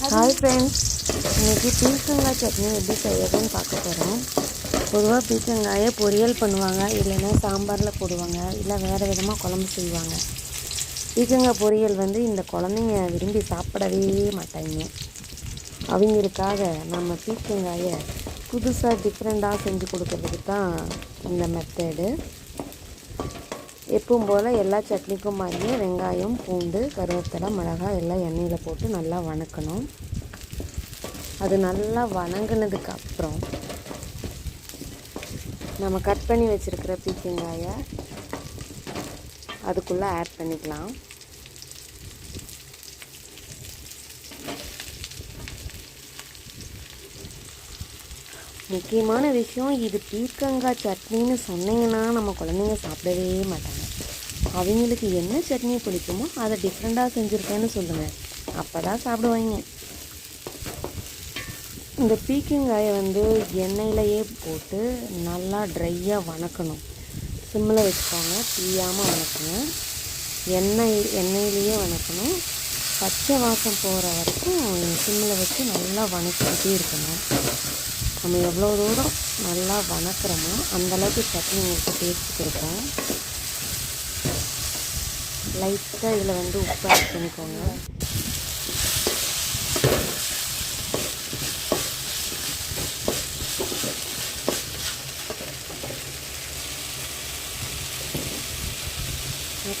Hi friends இன்றைக்கி பீர்க்கங்காய் சட்னி எப்படி செய்யறதுன்னு பார்க்க போகிறோம் பொதுவாக பீர்க்கங்காயை பொரியல் பண்ணுவாங்க இல்லைன்னா சாம்பாரில் போடுவாங்க இல்லை வேறு விதமாக குழம்பு செய்வாங்க. பீர்க்கங்காய் பொரியல் வந்து இந்த குழந்தைங்க விரும்பி சாப்பிடவே மாட்டாங்க. அவங்களுக்காக நம்ம பீர்க்கங்காயை புதுசாக டிஃப்ரெண்ட்டாக செஞ்சு கொடுக்கறதுக்கு தான் இந்த மெத்தடு எப்பவும் போல் எல்லா சட்னிக்கும் மாதிரியும் வெங்காயம் பூண்டு கருவேப்பிலை மிளகாய் எல்லாம் எண்ணெயில் போட்டு நல்லா வணக்கணும். அது நல்லா வணங்கினதுக்கு அப்புறம் நம்ம கட் பண்ணி வச்சுருக்கிற பீக்கங்காயை அதுக்குள்ளே ஆட் பண்ணிக்கலாம். முக்கியமான விஷயம் இது பீர்க்கங்காய் சட்னின்னு சொன்னீங்கன்னா நம்ம குழந்தைங்க சாப்பிடவே மாட்டாங்க. அவங்களுக்கு என்ன சட்னி பிடிக்குமோ அதை டிஃப்ரெண்ட்டாக செஞ்சுருக்கேன்னு சொல்லுங்கள் அப்போ தான் சாப்பிடுவாங்க. இந்த பீக்கங்காயை வந்து எண்ணெயிலையே போட்டு நல்லா ட்ரையாக வணக்கணும். சிம்மில் வச்சுக்கோங்க தீயாமல் வணக்கணும். எண்ணெய் எண்ணெயிலேயே வணக்கணும். பச்சை வாசம் போகிற வரைக்கும் சிம்மில் வச்சு நல்லா வணக்கிக்கிட்டே இருக்கணும். நம்ம எவ்வளோ தூரம் நல்லா வணக்கிறோமோ அந்தளவுக்கு சட்னி உங்களுக்கு டேஸ்ட் கொடுக்கும் லைட்டாக இதில் வந்து உப்பு ஆட் பண்ணிக்கோங்க.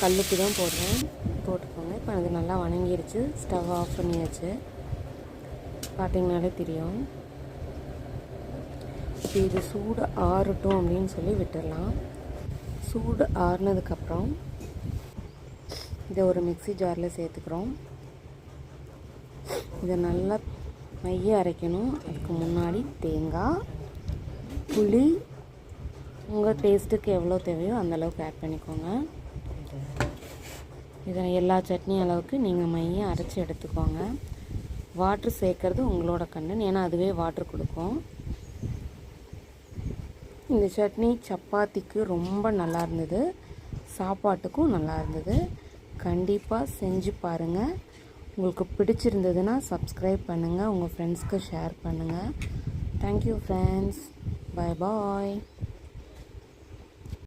கல்லுக்கு கல்லுப்பு தான் போடுறேன். போட்டுக்கோங்க. இப்போ அது நல்லா வணங்கிருச்சு. ஸ்டவ் ஆஃப் பண்ணியாச்சு. பார்த்தீங்கனாலே தெரியும். இப்போ இது சூடு ஆறட்டும் அப்படின்னு சொல்லி விட்டுடலாம். சூடு ஆறுனதுக்கப்புறம் இதை ஒரு மிக்ஸி ஜாரில் சேர்த்துக்கிறோம். இதை நல்லா மைய அரைக்கணும். அதுக்கு முன்னாடி தேங்காய் புளி உங்கள் டேஸ்ட்டுக்கு எவ்வளோ தேவையோ அந்தளவுக்கு ஆட் பண்ணிக்கோங்க. இதை எல்லா சட்னி அளவுக்கு நீங்கள் மைய அரைச்சி எடுத்துக்கோங்க. வாட்ரு சேர்க்கறது உங்களோட கண்ணன் ஏன்னா அதுவே வாட்ரு கொடுக்கும். இந்த சட்னி சப்பாத்திக்கு ரொம்ப நல்லா இருந்தது. சாப்பாட்டுக்கும் நல்லா இருந்தது. கண்டிப்பாக செஞ்சு பாருங்கள் உங்களுக்கு பிடிச்சிருந்ததுன்னா சப்ஸ்கிரைப் பண்ணுங்கள் உங்கள் ஃப்ரெண்ட்ஸ்க்கு ஷேர் பண்ணுங்கள் தேங்க்யூ ஃப்ரெண்ட்ஸ் பை பாய்